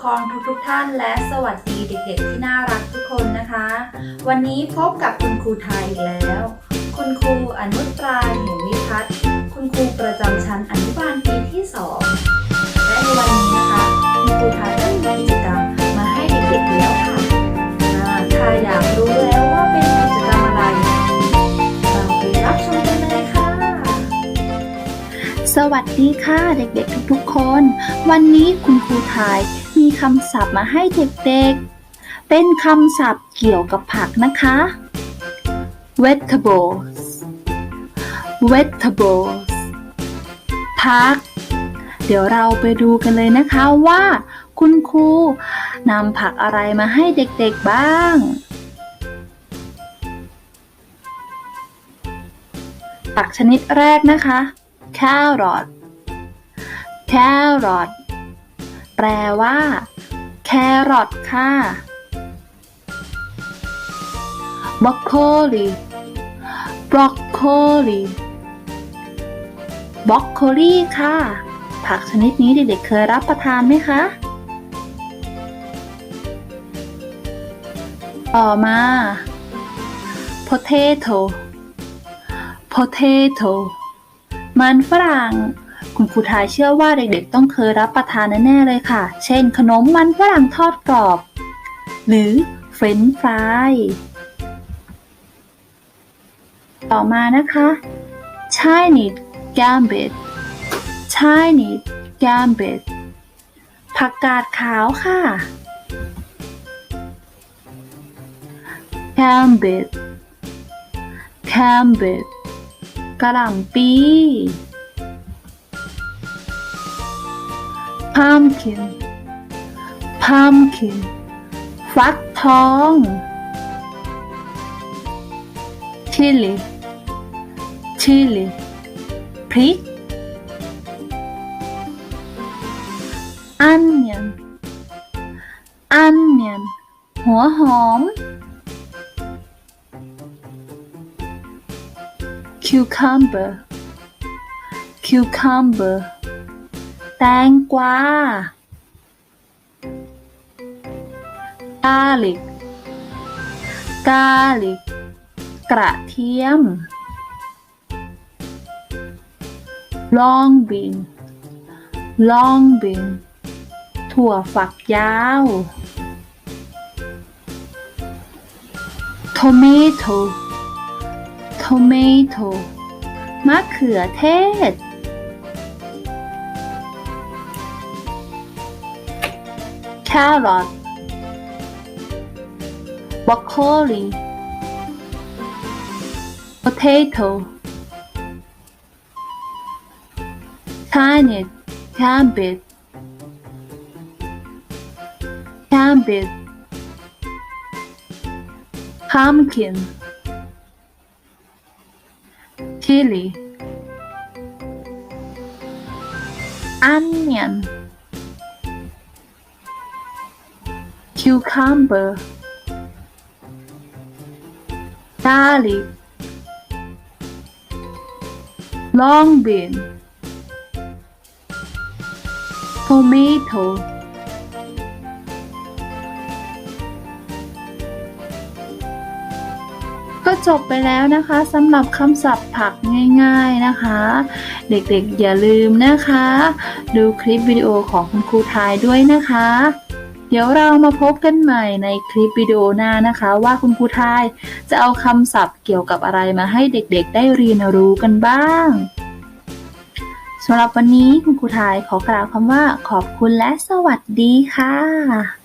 ครองทุกๆท่านและสวัสดีเด็กๆที่น่ารักทุกคนนะคะ วันนี้พบกับคุณครูไทยอีกแล้ว คุณครูอนุตราเหมวิพัฒน์คุณครูประจำชั้นอนุบาลปีที่สองและในวันนี้นะคะคุณครูไทยได้มีกิจกรรมมาให้เด็กๆแล้วค่ะถ้าอยากรู้แล้วว่าเป็นกิจกรรมอะไรเราไปรับชมกันเลยค่ะสวัสดีค่ะเด็กๆทุกๆคน วันนี้คุณครูไทย มีคำศัพท์มาให้เด็กๆ เป็นคำศัพท์เกี่ยวกับผักนะคะ vegetables vegetables ผัก เดี๋ยวเราไปดูกันเลยนะคะว่า คุณครูนำผักอะไรมาให้เด็กๆบ้าง ผักชนิดแรกนะคะ carrot carrot แป ลว่า แครอทค่ะ broccoli broccoli broccoli ค่ะ ผักชนิดนี้เด็กๆเคยรับประทานไหมคะ ต่อมา potato potato มันฝรั่ง คุณครูทายเชื่อว่าเด็กๆ ต้องเคยรับประทานแน่ๆเลยค่ะ เช่น ขนมมันฝรั่งทอดกรอบ หรือเฟรนช์ฟราย ต่อมานะคะ Chinese gambit Chinese gambit ผักกาดขาวค่ะ gambit gambit กระหล่ำปี pumpkin pumpkin ฟักทอง chili chili พริก onion onion หัวหอม cucumber cucumber แตงกวา garlic garlic กระเทียม long bean long bean ถั่วฝักยาว tomato tomato มะเขือเทศ carrot broccoli. Potato. Turnip cabbage cabbage pumpkin. Chili. Onion cucumber garlic long bean tomato ก็จบไปแล้วนะคะสำหรับคำศัพท์ผักง่ายๆนะคะ เด็กๆอย่าลืมนะคะ ดูคลิปวิดีโอของคุณครูทายด้วยนะคะ เดี๋ยวเรามาพบกันใหม่ในคลิปวิดีโอหน้านะคะ ว่าคุณครูทายจะเอาคำศัพท์เกี่ยวกับอะไรมาให้เด็กๆ ได้เรียนรู้กันบ้างสำหรับวันนี้คุณครูทายขอกล่าวคำว่าขอบคุณและสวัสดีค่ะ